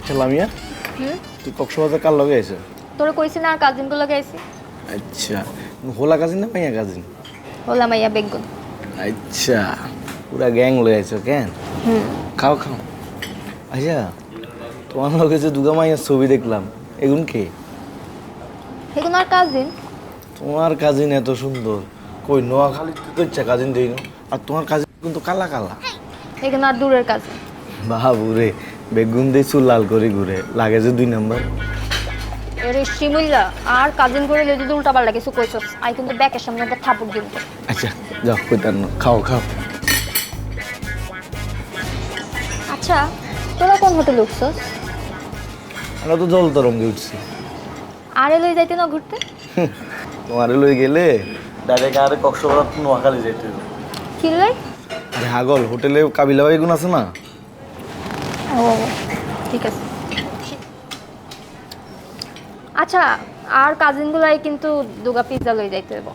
আচ্ছা লামিয়া? হুম? তুই কক্সবাজার কার লগে আইছো? তোরা কইছি না আর কাজিনগুলো গেছি আচ্ছা হোলা কাজিন না মাইয়া কাজিন? হলাম মাইয়া বেগুন আচ্ছা পুরা গ্যাং লয়ে আইছো কেন? হুম। খাও খাও। আচ্ছা তোমার লগে যে দুগা মাইয়ার ছবি দেখলাম এগুন কে? এগুলো আর কাজিন। তোমার কাজিন এত সুন্দর। কই নোয়াখালী তো ইচ্ছা কাজিন দেই আর তোমার কাজিন কিন্তু কালা কালা। এগুলো আর দূরের কাজিন। বাবু রে বেগুন দিয়ে চুল লাল করে ঘুরে। লাগে যে দুই নাম্বার। এরে শিমুল্লা আর কাজিন করে লে যদি উল্টা পাল্টা কিছু কইছস আই কিন্তু ব্যাকের সামনে একটা থাপুক দিব আচ্ছা যাও কইতার না। খাও খাও। আচ্ছা তোরা কোন হোটেলে উঠছস? আমরা তো জল তরঙ্গে উঠছি। আরে লই যাইতে না ঘুরতে? তোমার লই গেলে ডাইরেক্ট আরে কক্সবাজার তো নোয়াখালী যাইতে হবে কিনলাই আরে হাগল হোটেলে কাবিলা বেগুন আছে না? ও ঠিক আছে। আচ্ছা আর কাজিনগুলাই কিন্তু দুগা পিৎজা লই যাইতে হইব।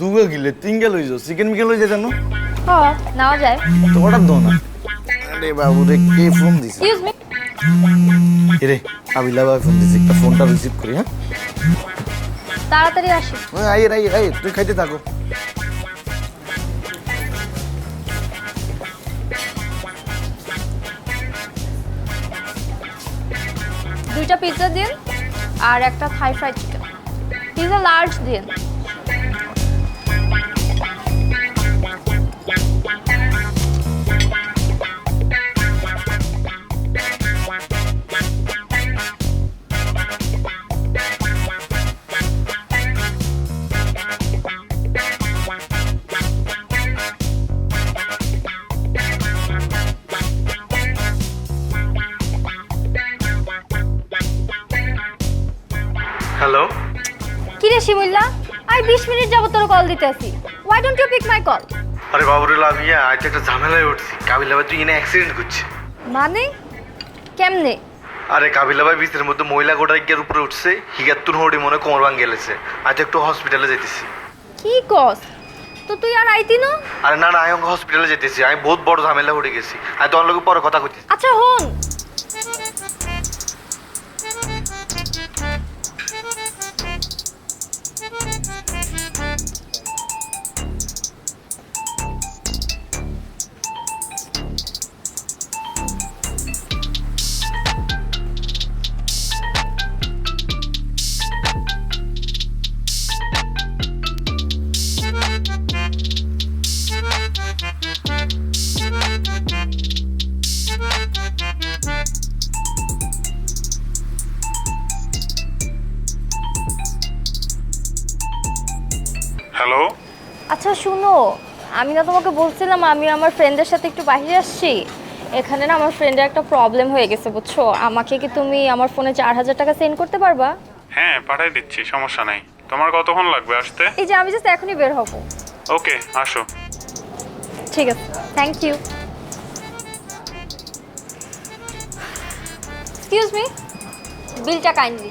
দুগা গিলে তিনগা লই যাও। চিকেন মিকেন লই হ নেওয়া যায়। তো অর্ডার দাও না। আরে বাবু রে কে ফোন দিছে? এক্সকিউজ মি রে ফোন দিছে একটা ফোনটা রিসিভ করি হ্যাঁ? তাড়াতাড়ি আসি। আই আই আই তুই খাইতে থাকো। দুইটা পিৎজা দিন আর একটা Thai fried chicken pizza large দিন। হ্যালো কি রে শিমুল্লা আই বিশ মিনিট যাবত তোর কল দিতে আসি why don't you pick my call আরে বাবুরে লাভিয়া আজ একটা ঝামেলায় উঠছি। কাবিলা ভাই তুই এনে অ্যাক্সিডেন্ট করছে। মানে? কেমনে? আরে কাবিলা ভাই বিচের মধ্যে মহিলা গোটা গিয়ার উপরে উঠছে হিগাত্তুর হড়ি মনে কোমর ভাঙ গেলেছে। আজ একটু হসপিটালে যেতেছি। কি কস? তো তুই আর আইতি না? আরে না না আমি হসপিটালে যেতেছি। আমি বহুত বড় ঝামেলা উঠে গেছি। আমি তোমার লোক পরে কথা কইতেছি। আচ্ছা হন। হ্যালো আচ্ছা শুনো আমি না তোমাকে বলছিলাম আমি আমার ফ্রেন্ডের সাথে একটু বাইরে আসছি। এখানে না আমার ফ্রেন্ডের একটা প্রবলেম হয়ে গেছে বুঝছ? আমাকে কি তুমি আমার ফোনে চার হাজার টাকা সেন্ড করতে পারবা? হ্যাঁ পাঠাই দিচ্ছি সমস্যা নাই। তোমার কতক্ষণ লাগবে আসতে? এই যে আমি জাস্ট এখনই বের হব। ওকে আসো। ঠিক আছে থ্যাংক ইউ এক্সকিউজ মি বিলটা কাইন্ডলি।